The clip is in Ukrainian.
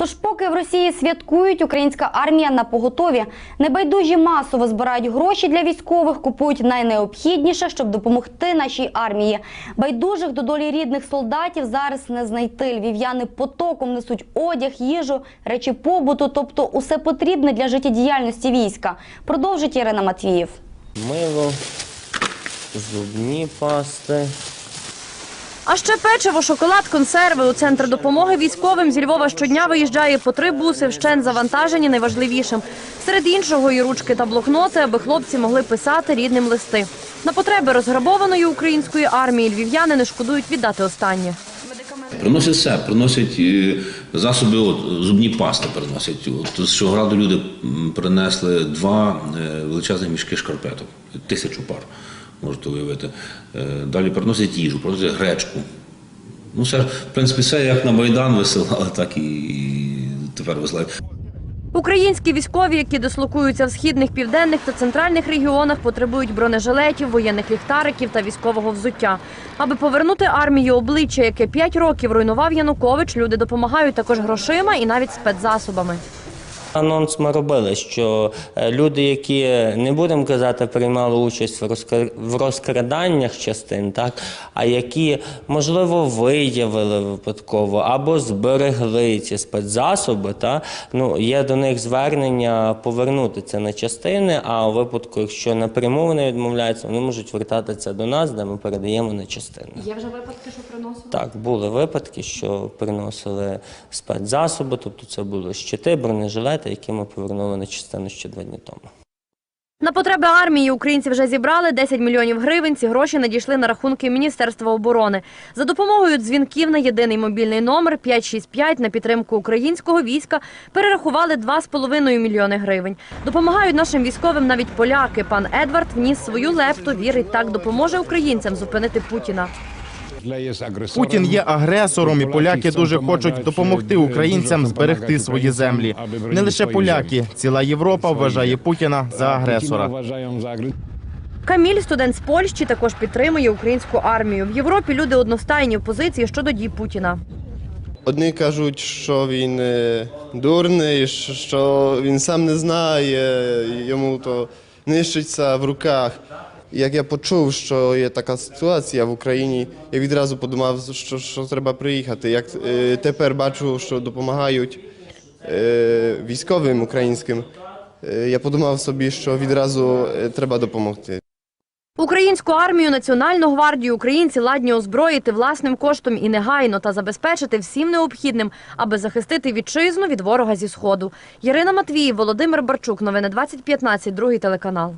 Тож, поки в Росії святкують, українська армія на поготові. Небайдужі масово збирають гроші для військових, купують найнеобхідніше, щоб допомогти нашій армії. Байдужих до долі рідних солдатів зараз не знайти. Львів'яни потоком несуть одяг, їжу, речі побуту, тобто усе потрібне для життєдіяльності війська. Продовжить Ірина Матвіїв. Мило, зубні пасти. А ще печиво, шоколад, консерви. У центр допомоги військовим зі Львова щодня виїжджає по три буси, вщен завантажені найважливішим. Серед іншого і ручки та блокноти, аби хлопці могли писати рідним листи. На потреби розграбованої української армії львів'яни не шкодують віддати останнє. Приносять все, приносять е, засоби, от, зубні пасти приносять. От, з Шограду люди принесли два е, величезних мішки шкарпеток, тисячу пар, можете уявити. Е, Далі приносять їжу, приносять гречку. Ну, все, в принципі, все як на Майдан висилали, так і тепер висилають. Українські військові, які дислокуються в східних, південних та центральних регіонах, потребують бронежилетів, воєнних ліхтариків та військового взуття. Аби повернути армію обличчя, яке п'ять років руйнував Янукович, люди допомагають також грошима і навіть спецзасобами. Анонс ми робили, що е, люди, які не будемо казати, приймали участь в розкр- в розкраданнях частин, так а які можливо виявили випадково або зберегли ці спецзасоби, та ну є до них звернення повернути це на частини. А у випадку, якщо напряму вони відмовляються, вони можуть вертатися до нас, де ми передаємо на частини. Є вже випадки, що приносили? Так, були випадки, що приносили спецзасоби, тобто це були щити, бронежилети, які ми повернули на частину ще два дні тому. На потреби армії українці вже зібрали 10 мільйонів гривень. Ці гроші надійшли на рахунки Міністерства оборони. За допомогою дзвінків на єдиний мобільний номер 565 на підтримку українського війська перерахували 2,5 мільйони гривень. Допомагають нашим військовим навіть поляки. Пан Едвард вніс свою лепту, вірить, так допоможе українцям зупинити Путіна. Путін є агресором, і поляки дуже хочуть допомогти українцям зберегти свої землі. Не лише поляки, ціла Європа вважає Путіна за агресора. Каміль, студент з Польщі, також підтримує українську армію. В Європі люди одностайні в позиції щодо дій Путіна. Одні кажуть, що він е, дурний, що- що він сам не знає, йому то нищиться в руках. Як я почув, що є така ситуація в Україні, я відразу подумав, що, що треба приїхати. Як е, тепер бачу, що допомагають е, військовим українським, е, я подумав собі, що відразу е, треба допомогти. Українську армію, Національну гвардію українці ладні озброїти власним коштом і негайно та забезпечити всім необхідним, аби захистити вітчизну від ворога зі сходу. Ярина Матвіїв, Володимир Барчук. Новини 2015, другий телеканал.